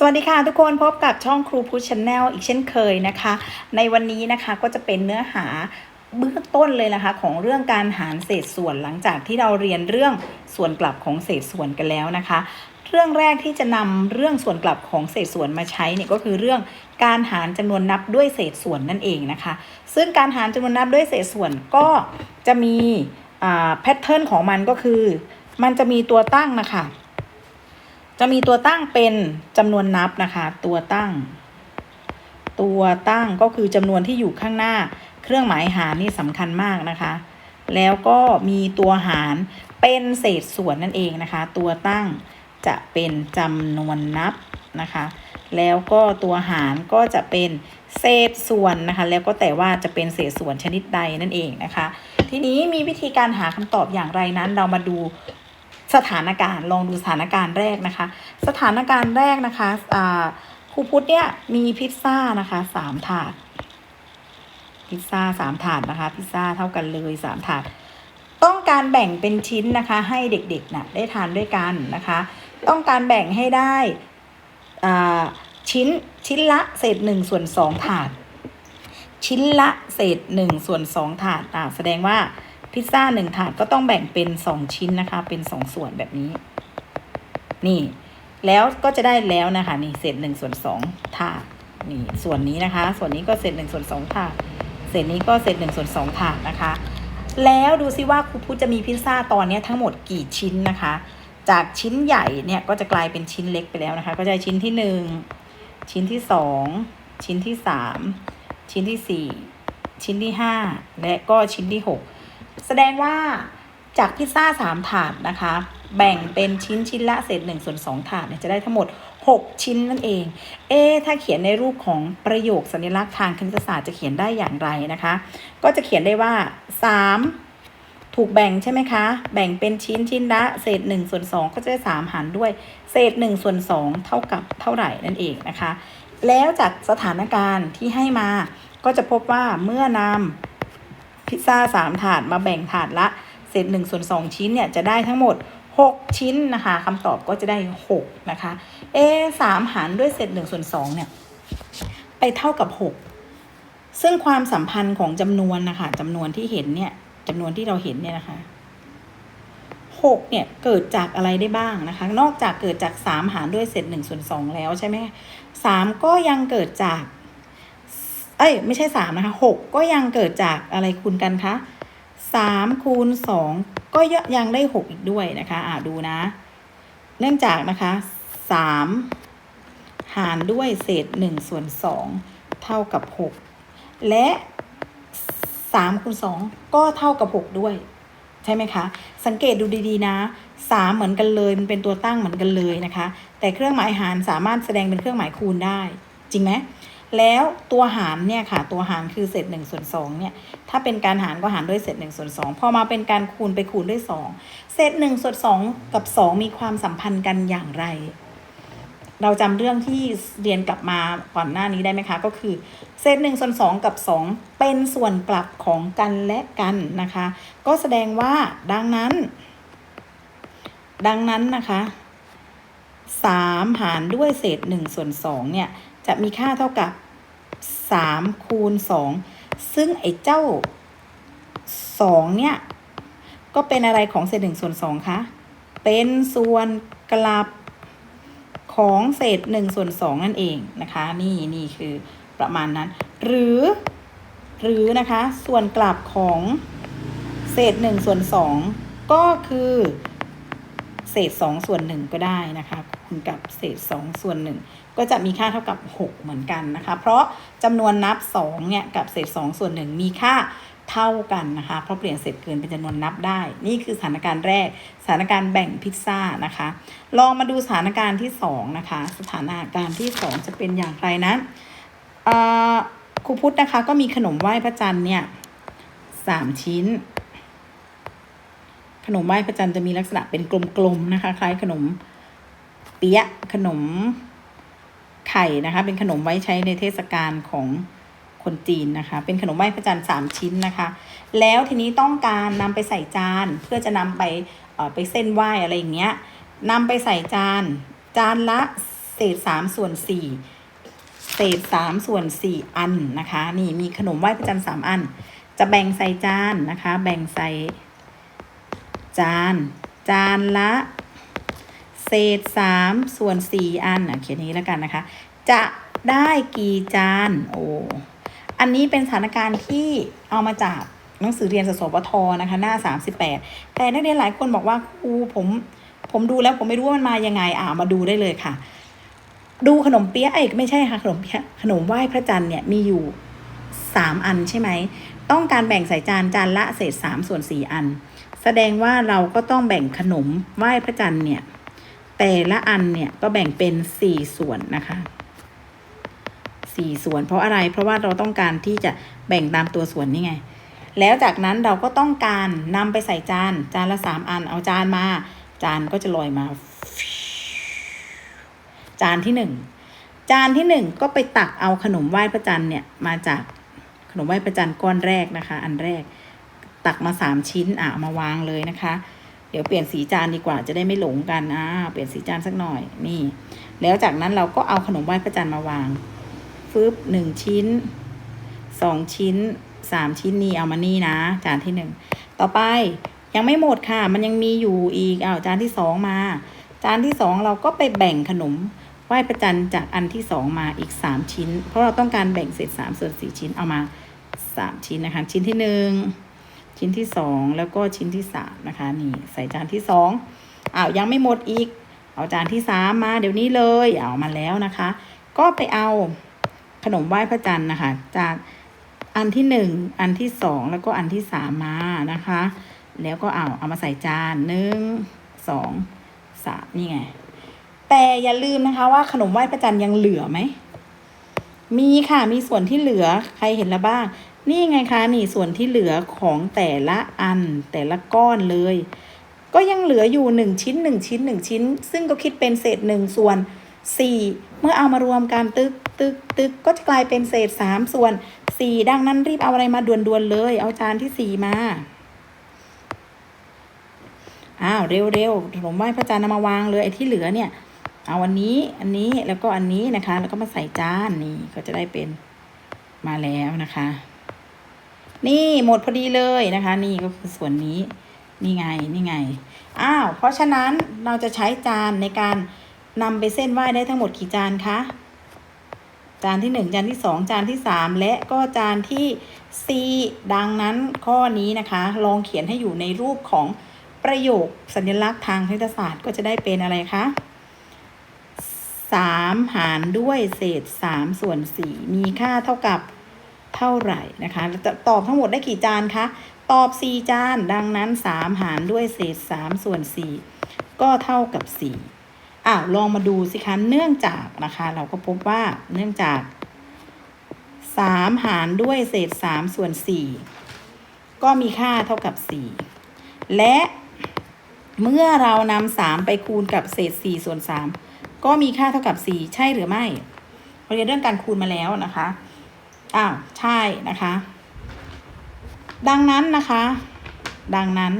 สวัสดีค่ะทุกคนพบกับช่องครูพูชแนลอีกเช่นเคยนะคะ ในวันนี้นะคะก็จะเป็นเนื้อหาเบื้องต้นเลยนะคะของเรื่องการหารเศษส่วนหลังจากที่เราเรียนเรื่องส่วนกลับของเศษส่วนกันแล้วนะคะ เรื่องแรกที่จะนำเรื่องส่วนกลับของเศษส่วนมาใช้เนี่ยก็คือเรื่องการหารจำนวนนับด้วยเศษส่วนนั่นเองนะคะ ซึ่งการหารจำนวนนับด้วยเศษส่วนก็จะมีแพทเทิร์นของมันก็คือ มันจะมีตัวตั้งนะคะ จะมีตัวตั้งเป็นจำนวนนับนะคะ ตัวตั้ง ตัวตั้งก็คือจำนวนที่อยู่ข้างหน้า เครื่องหมายหารนี่สำคัญมากนะคะ แล้วก็มีตัวหารเป็นเศษส่วนนั่นเองนะคะ ตัวตั้งจะเป็นจำนวนนับนะคะ แล้วก็ตัวหารก็จะเป็นเศษส่วนนะคะ แล้วก็แต่ว่าจะเป็นเศษส่วนชนิดใดนั่นเองนะคะ ทีนี้มีวิธีการหาคำตอบอย่างไรนั้น เรามาดู สถานการณ์ลองดูสถานการณ์แรกนะคะ สถานการณ์แรกนะคะครูพุทธเนี่ยมีพิซซ่านะคะสามถาด พิซซ่าสามถาดนะคะ พิซซ่าเท่ากันเลยสามถาด ต้องการแบ่งเป็นชิ้นนะคะ ให้เด็กๆนะ่ะได้ทานด้วยกันนะคะ ต้องการแบ่งให้ได้ชิ้นชิ้นละเศษหนึ่งส่วนสองถาด ชิ้นละเศษหนึ่งส่วนสองถาดอ่าแสดงว่า พิซซ่าหนึ่งถาดก็ต้องแบ่งเป็นสองชิ้นนะคะ เป็นสองส่วนแบบนี้ นี่ แล้วก็จะได้แล้วนะคะ นี่เศษหนึ่งส่วนสองถาดนี่ส่วนนี้นะคะ ส่วนนี้ก็เศษหนึ่งส่วนสองถาดเศษนี้ก็เศษหนึ่งส่วนสองถาดนะคะ แล้วดูซิว่าครูพุทจะมีพิซซ่าตอนนี้ทั้งหมดกี่ชิ้นนะคะ จากชิ้นใหญ่เนี่ยก็จะกลายเป็นชิ้นเล็กไปแล้วนะคะ ก็จะชิ้นที่หนึ่งชิ้นที่สองชิ้นที่สามชิ้นที่สี่ชิ้นที่ห้าและก็ชิ้นที่หก แสดงว่าจากพิซซ่าสามถาดนะคะ แบ่งเป็นชิ้นชิ้นละเศษหนึ่งส่วนสองถาดเนี่ยจะได้ทั้งหมด 6 ชิ้นนั่นเอง เอ๊ถ้าเขียนในรูปของประโยคสัญลักษณ์ทางคณิตศาสตร์จะเขียนได้อย่างไรนะคะ ก็จะเขียนได้ว่า 3 ถูกแบ่งใช่ไหมคะ แบ่งเป็นชิ้นชิ้นละเศษ1ส่วน2ก็จะได้3หารด้วย เศษ1ส่วน2เท่ากับเท่าไหร่นั่นเองนะคะ แล้วจากสถานการณ์ที่ให้มาก็จะพบว่าเมื่อนำ พิซซ่าสามถาดมาแบ่งถาดละ เศษหนึ่งส่วนสองชิ้นเนี่ยจะได้ทั้งหมดหกชิ้นนะคะคำตอบก็จะได้หกนะคะ เอสามหารด้วยเศษหนึ่งส่วนสองเนี่ยไปเท่ากับหกซึ่งความสัมพันธ์ของจำนวนนะคะจำนวนที่เห็นเนี่ยจำนวนที่เราเห็นเนี่ยนะคะหกเนี่ยเกิดจากอะไรได้บ้างนะคะ นอกจากเกิดจากสามหารด้วยเศษหนึ่งส่วนสองแล้วใช่ไหมสามก็ยังเกิดจาก เอ้ยไม่ใช่สามนะคะหกก็ยังเกิดจากอะไรคูณกันคะสามคูณสองก็ยังได้หกอีกด้วยนะคะอ่าดูนะเนื่องจากนะคะสามหารด้วยเศษหนึ่งส่วนสองเท่ากับหกและสามคูณสองก็เท่ากับหกด้วย ใช่ไหมคะ สังเกตดูดีๆนะสามเหมือนกันเลยมันเป็นตัวตั้งเหมือนกันเลยนะคะ แต่เครื่องหมายหารสามารถแสดงเป็นเครื่องหมายคูณได้ จริงไหม แล้วตัวหารเนี่ยค่ะ ตัวหารคือเศษหนึ่งส่วนสองเนี่ย ถ้าเป็นการหารก็หารด้วยเศษหนึ่งส่วนสองพอมาเป็นการคูณไปคูณด้วยสองเศษหนึ่งส่วนสองกับสองมีความสัมพันธ์กันอย่างไร เราจำเรื่องที่เรียนกลับมาก่อนหน้านี้ได้ไหมคะ ก็คือ เศษหนึ่งส่วนสองกับสองเป็นส่วนกลับของกันและกันนะคะ ก็แสดงว่าดังนั้น ดังนั้นนะคะสามหารด้วยเศษหนึ่งส่วนสองเนี่ย จะมีค่าเท่ากับ 3 คูณ 2 ซึ่งไอ้เจ้า 2 เนี่ย ก็เป็นอะไรของเศษ1ส่วน2คะเป็นส่วนกลับของเศษ1ส่วน2นั่นเองนะคะ นี่นี่คือประมาณนั้น หรือ หรือนะคะ ส่วนกลับของเศษ1ส่วน2ก็คือ เศษ2ส่วน1ก็ได้นะคะ คูณกับเศษ 2 ส่วน 1 ก็จะมีค่าเท่ากับ 6 เหมือนกันนะคะ เพราะจำนวนนับ2เนี่ยกับเศษ 2 ส่วน 1 มีค่าเท่ากันนะคะ เพราะเปลี่ยนเศษเกินเป็นจำนวนนับได้ นี่คือสถานการณ์แรก สถานการณ์แบ่งพิซซ่านะคะ ลองมาดูสถานการณ์ที่ 2 นะคะ สถานการณ์ที่ 2 จะเป็นอย่างไรนะครูพุทธนะคะก็มีขนมไหว้พระจันทร์เนี่ยสามชิ้น ขนมไหว้พระจันทร์จะมีลักษณะเป็นกลมๆนะคะ คล้ายขนม เปี๊ยะขนมไข่นะคะ เป็นขนมไว้ใช้ในเทศกาลของคนจีนนะคะ เป็นขนมไหว้พระจันทร์สามชิ้นนะคะ แล้วทีนี้ต้องการนำไปใส่จานเพื่อจะนำไปไปเส้นไหว้อะไรอย่างเงี้ยนำไปใส่จาน จานละเศษสามส่วนสี่เศษสามส่วนสี่อันนะคะ นี่มีขนมไหว้พระจันทร์สามอัน จะแบ่งใส่จานนะคะ แบ่งใส่จาน จานละ เศษสามส่วนสี่อันอะเขียนนี้แล้วกันนะคะ จะได้กี่จานโอ้อันนี้เป็นสถานการณ์ที่เอามาจากหนังสือเรียนสสวทนะคะ หน้า 38 แต่นักเรียนหลายคนบอกว่าครูผม ผมดูแล้วผมไม่รู้ว่ามันมายังไงอ่ามาดูได้เลยค่ะ ดูขนมเปี๊ยะเอ้ไม่ใช่ค่ะขนมเปี๊ยะขนมไหว้พระจันทร์เนี่ยมีอยู่สามอันใช่ไหม ต้องการแบ่งใส่จานจานละเศษสามส่วนสี่อัน แสดงว่าเราก็ต้องแบ่งขนมไหว้พระจันทร์เนี่ย แต่ละอันเนี่ยก็แบ่งเป็นสี่ส่วนนะคะสี่ส่วน เพราะอะไรเพราะว่าเราต้องการที่จะแบ่งตามตัวส่วนนี่ไง แล้วจากนั้นเราก็ต้องการนำไปใส่จาน จานละสามอันเอาจานมา จานก็จะลอยมา จานที่หนึ่งจานที่หนึ่งก็ไปตักเอาขนมไหว้พระจันทร์เนี่ยมาจากขนมไหว้พระจันทร์ก้อนแรกนะคะ อันแรก ตักมาสามชิ้นอะมาวางเลยนะคะ เดี๋ยวเปลี่ยนสีจานดีกว่าจะได้ไม่หลงกันอ่าเปลี่ยนสีจานสักหน่อยนี่ แล้วจากนั้นเราก็เอาขนมไหว้พระจันทร์มาวางฟึบหนึ่งชิ้นสองชิ้นสามชิ้นนี่เอามานี่นะ จานที่หนึ่งต่อไปยังไม่หมดค่ะ มันยังมีอยู่อีกอ้าวจานที่สองมา จานที่สองเราก็ไปแบ่งขนมไหว้พระจันทร์จากอันที่สองมาอีกสามชิ้น เพราะเราต้องการแบ่งเศษสามส่วนสี่ชิ้นเอามาสามชิ้นนะคะ ชิ้นที่หนึ่ง ชิ้นที่สองแล้วก็ชิ้นที่สามนะคะ นี่ใส่จานที่สองอ้าวยังไม่หมดอีก เอาจานที่สามมาเดี๋ยวนี้เลยเอามาแล้วนะคะ ก็ไปเอาขนมไหว้พระจันทร์นะคะ จากอันที่หนึ่งอันที่สองแล้วก็อันที่สามมานะคะ แล้วก็เอาเอามาใส่จานหนึ่งสองสามนี่ไง แต่อย่าลืมนะคะว่าขนมไหว้พระจันทร์ยังเหลือไหมมีค่ะมีส่วนที่เหลือใครเห็นแล้วบ้าง นี่ไงคะนี่ส่วนที่เหลือของแต่ละอันแต่ละก้อนเลย ก็ยังเหลืออยู่หนึ่งชิ้นหนึ่งชิ้นหนึ่งชิ้น ซึ่งก็คิดเป็นเศษหนึ่งส่วนสี่เมื่อเอามารวมกันตึกตึกตึกก็จะกลายเป็นเศษสามส่วนสี่ดังนั้นรีบเอาอะไรมาด่วนๆเลย เอาจานที่สี่มาอ้าวเร็วๆขนมไหว้พระจันทร์มาวางเลยไอ้ที่เหลือเนี่ย เอาอันนี้อันนี้แล้วก็อันนี้นะคะ แล้วก็มาใส่จานนี่ก็จะได้เป็นมาแล้วนะคะ นี่หมดพอดีเลยนะคะ นี่ก็คือส่วนนี้ นี่ไง นี่ไง อ้าว เพราะฉะนั้นเราจะใช้จานในการนำไปเส้นไหว้ได้ทั้งหมดกี่จานคะ จานที่หนึ่งจานที่สองจานที่สามและก็จานที่สี่ดังนั้นข้อนี้นะคะ ลองเขียนให้อยู่ในรูปของประโยคสัญลักษณ์ทางคณิตศาสตร์ก็จะได้เป็นอะไรคะสามหารด้วยเศษสามส่วนสี่มีค่าเท่ากับ เท่าไหร่นะคะจะตอบทั้งหมดได้กี่จานคะตอบสี่จาน ดังนั้นสามหารด้วยเศษสามส่วนสี่ก็เท่ากับสี่อ้าวลองมาดูสิคะเนื่องจากนะคะ เราก็พบว่าเนื่องจากสามหารด้วยเศษสามส่วนสี่ก็มีค่าเท่ากับสี่และเมื่อเรานำสามไปคูณกับเศษสี่ส่วนสามก็มีค่าเท่ากับ 4 ใช่หรือไม่เราเรียนเรื่องการคูณมาแล้วนะคะ อ้าวใช่นะคะ ดังนั้นนะคะ ดังนั้น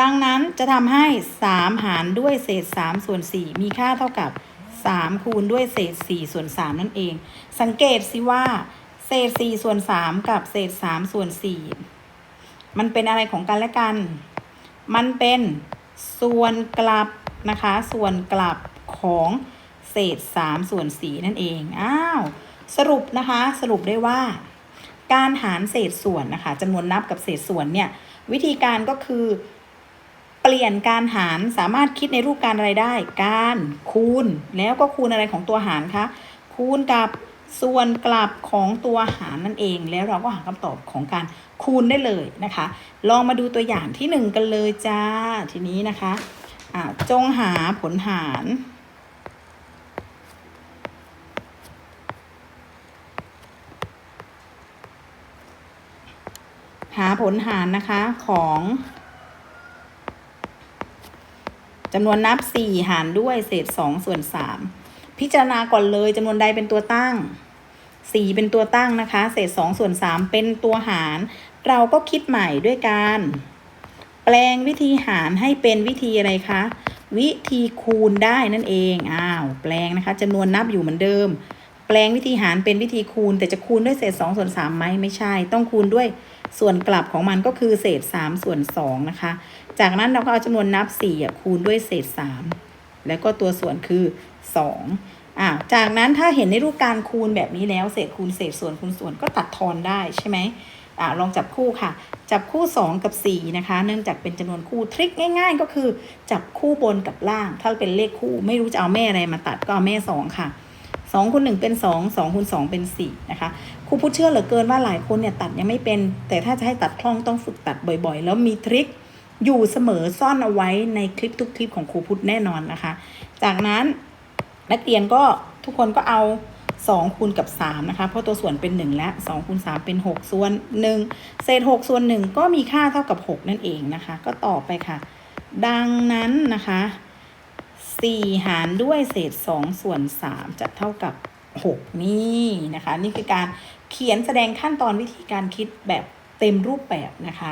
ดังนั้นจะทำให้ 3 หารด้วยเศษ 3 ส่วน 4 มีค่าเท่ากับ 3 คูณด้วยเศษ 4 ส่วน 3 นั่นเอง สังเกตสิว่า เศษ 4 ส่วน 3 กับเศษ 3 ส่วน 4 มันเป็นอะไรของกันและกัน มันเป็นส่วนกลับนะคะ ส่วนกลับของ เศษ3ส่วน4นั่นเอง อ้าว สรุปนะคะ สรุปได้ว่า การหารเศษส่วนนะคะจำนวนนับกับเศษส่วนเนี่ย วิธีการก็คือ เปลี่ยนการหารสามารถคิดในรูปการอะไรได้ การคูณ แล้วก็คูณอะไรของตัวหารคะ คูณกับส่วนกลับของตัวหารนั่นเอง แล้วเราก็หาคำตอบของการคูณได้เลยนะคะ ลองมาดูตัวอย่างที่หนึ่งกันเลยจ้า ทีนี้นะคะอ่าจงหาผลหาราผลหารนะคะของจำนวนนับ 4 หารด้วยเศษ 2 ส่วน 3 พิจารณาก่อนเลยจำนวนใดเป็นตัวตั้ง 4 เป็นตัวตั้งนะคะ เศษ 2 ส่วน 3 เป็นตัวหาร เราก็คิดใหม่ด้วยการ แปลงวิธีหารให้เป็นวิธีอะไรคะ วิธีคูณได้นั่นเอง อ้าว แปลงนะคะจำนวนนับอยู่เหมือนเดิม แปลงวิธีหารเป็นวิธีคูณ แต่จะคูณด้วยเศษ 2 ส่วน3ไหมไม่ใช่ ต้องคูณด้วย ส่วนกลับของมันก็คือเศษ 3 ส่วน2นะคะ จากนั้นเราก็เอาจำนวนนับ4อะคูณด้วยเศษ 3 แล้วก็ตัวส่วนคือ 2อ่าจากนั้นถ้าเห็นในรูปการคูณแบบนี้แล้วเศษคูณเศษส่วนคูณส่วนก็ตัดทอนได้ใช่ไหมอ่าลองจับคู่ค่ะ จับคู่ 2 กับ 4 นะคะ เนื่องจากเป็นจำนวนคู่ทริคง่าย ๆ ก็คือ จับคู่บนกับล่าง ถ้าเป็นเลขคู่ไม่รู้จะเอาแม่อะไรมาตัดก็เอาแม่ 2 ค่ะ2คูณ1เป็น 2 2คูณ2เป็น 4 นะคะ ครูพูดเชื่อเหลือเกินว่าหลายคนเนี่ยตัดยังไม่เป็น แต่ถ้าจะให้ตัดคล่องต้องฝึกตัดบ่อยๆ แล้วมีทริคอยู่เสมอซ่อนเอาไว้ในคลิปทุกคลิปของครูพุทธแน่นอนนะคะ จากนั้นนักเรียนก็ทุกคนก็เอา2คูณกับ3นะคะ เพราะตัวส่วนเป็น 1 และ2คูณ3เป็น 6 ส่วน 1 เศษ 6 ส่วน 1 ก็มีค่าเท่ากับ 6 นั่นเองนะคะ ก็ต่อไปค่ะ ดังนั้นนะคะ 4 หารด้วยเศษ 2 ส่วน 3 จะเท่ากับ 6 นี่นะคะ นี่คือการเขียนแสดงขั้นตอนวิธีการคิดแบบเต็มรูปแบบนะคะ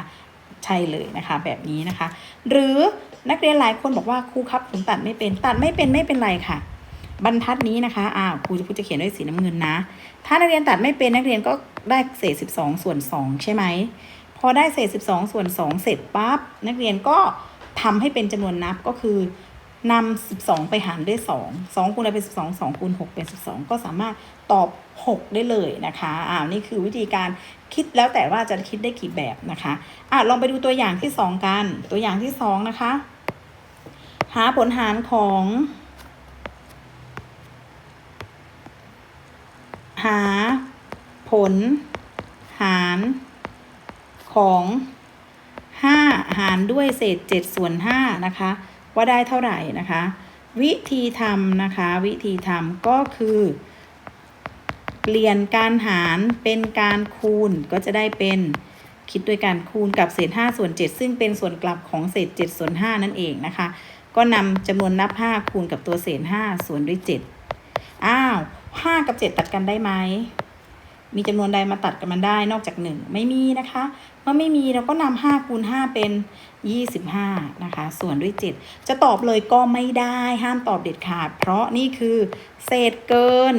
ใช่เลยนะคะ แบบนี้นะคะ หรือนักเรียนหลายคนบอกว่าครูครับผมตัดไม่เป็นตัดไม่เป็นไม่เป็นไรค่ะ บรรทัดนี้นะคะอ้าวครูจะพูดจะเขียนด้วยสีน้ำเงินนะ ถ้านักเรียนตัดไม่เป็นนักเรียนก็ได้เศษ 12 ส่วน 2 ใช่ไหมพอได้เศษ 12 ส่วน 2 เสร็จปั๊บนักเรียนก็ทำให้เป็นจำนวนนับก็คือ นำ12ไปหารด้วย2 2คูณอะไรเป็น12 2คูณ6เป็น12ก็สามารถตอบ6ได้เลยนะคะอ้าวนี่คือวิธีการคิดแล้วแต่ว่าจะคิดได้กี่แบบนะคะอะลองไปดูตัวอย่างที่2กัน ตัวอย่างที่2นะคะ หาผลหารของ หาผลหารของ5หารด้วยเศษ7ส่วน5นะคะ ว่าได้เท่าไหร่นะคะ วิธีทำนะคะ วิธีทำก็คือ เปลี่ยนการหารเป็นการคูณก็จะได้เป็นคิดด้วยการคูณกับเศษ5ส่วน7ซึ่งเป็นส่วนกลับของเศษ7ส่วน5นั่นเองนะคะ ก็นำจำนวนนับ 5 คูณกับตัวเศษ5ส่วนด้วย7อ้าว5กับ 7 ตัดกันได้ไหม มีจำนวนใดมาตัดกันมันได้นอกจาก 1 ไม่มีนะคะเมื่อไม่มีเราก็นำ5คูณ5เป็น 25 นะคะ ส่วนด้วย 7 จะตอบเลยก็ไม่ได้ห้ามตอบเด็ดขาด เพราะนี่คือเศษเกิน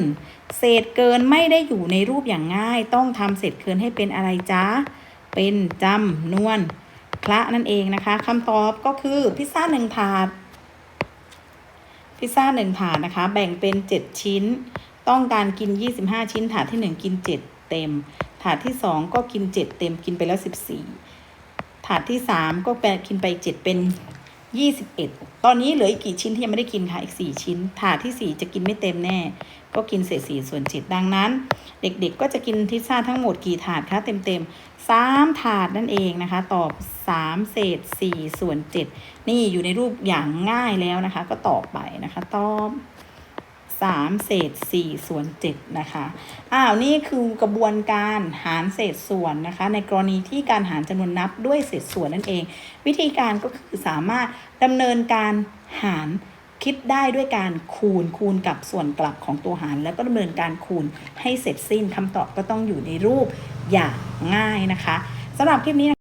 เศษเกินไม่ได้อยู่ในรูปอย่างง่าย ต้องทำเศษเกินให้เป็นอะไรจ๊ะเป็นจำนวนคละนั่นเองนะคะคำตอบก็คือพิซซ่าหนึ่งถาดพิซซ่าหนึ่งถาดนะคะ แบ่งเป็น 7 ชิ้น ต้องการกิน 25 ชิ้น ถาดที่ 1 กิน 7 เต็ม ถาดที่ 2 ก็กิน 7 เต็มกินไปแล้ว 14 ถาดที่ 3 ก็แปกินไป 7 เป็น 21 ตอนนี้เหลืออีกกี่ชิ้นที่ยังไม่ได้กินค่ะอีก 4 ชิ้น ถาดที่ 4 จะกินไม่เต็มแน่ ก็กินเศษ4ส่วน 7 ดังนั้น เด็กๆ ก็จะกินพิซซ่าทั้งหมดกี่ถาดคะเต็มๆ3ถาดนั่นเองนะคะ ตอบ 3 เศษ 4 ส่วน 7 นี่อยู่ในรูปอย่างง่ายแล้วนะคะ ก็ตอบไปนะคะ ตอบ 3เศษ4ส่วน7นะคะอ้าวนี่คือกระบวนการหารเศษส่วนนะคะ ในกรณีที่การหารจำนวนนับด้วยเศษส่วนนั่นเอง วิธีการก็คือสามารถดำเนินการหารคิดได้ด้วยการคูณคูณกับส่วนกลับของตัวหาร แล้วก็ดำเนินการคูณให้เสร็จสิ้นคำตอบก็ต้องอยู่ในรูปอย่างง่ายนะคะสำหรับคลิปนี้